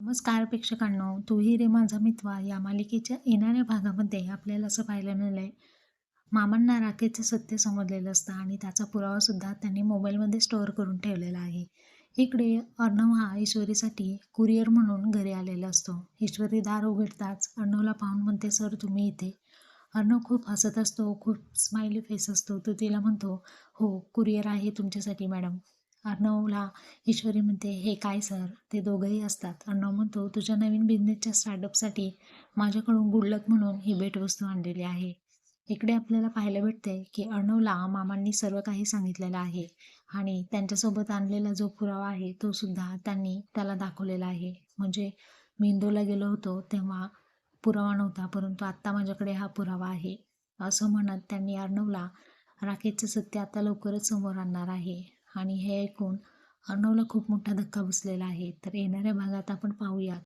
नमस्कार प्रेक्षकांनो तूही रे माझा मित्वा या मालिकेच्या येणाऱ्या भागामध्ये आपल्याला असं पाहायला मिळालंय. मामांना राखेचं सत्य समजलेलं असतं आणि त्याचा पुरावासुद्धा त्यांनी मोबाईलमध्ये स्टोअर करून ठेवलेला आहे. इकडे अर्णव हा ईश्वरीसाठी कुरिअर म्हणून घरी आलेला असतो. ईश्वरी दार उघडताच अर्णवला पाहून म्हणते सर तुम्ही इथे. अर्णव खूप हसत असतो खूप स्माइली फेस असतो. तो तिला म्हणतो हो कुरिअर आहे तुमच्यासाठी मॅडम. अर्णवला ईश्वरी म्हणते हे काय सर? ते दोघंही असतात. अर्णव म्हणतो तुझ्या नवीन बिझनेसच्या स्टार्टअपसाठी माझ्याकडून गुडलक म्हणून ही भेटवस्तू आणलेली आहे. इकडे आपल्याला पाहायला भेटते की अर्णवला मामांनी सर्व काही सांगितलेलं आहे आणि त्यांच्यासोबत आणलेला जो पुरावा आहे तो सुद्धा त्यांनी त्याला दाखवलेला आहे. म्हणजे मी इंदोला गेलो होतो तेव्हा पुरावा नव्हता परंतु आत्ता माझ्याकडे हा पुरावा आहे. असं म्हणत त्यांनी अर्णवला राकेशचं सत्य आता लवकरच समोर आणणार आहे. आणि हे ऐकून अर्णवला खूप मोठा धक्का बसलेला आहे. तर येणाऱ्या भागात आपण पाहूयात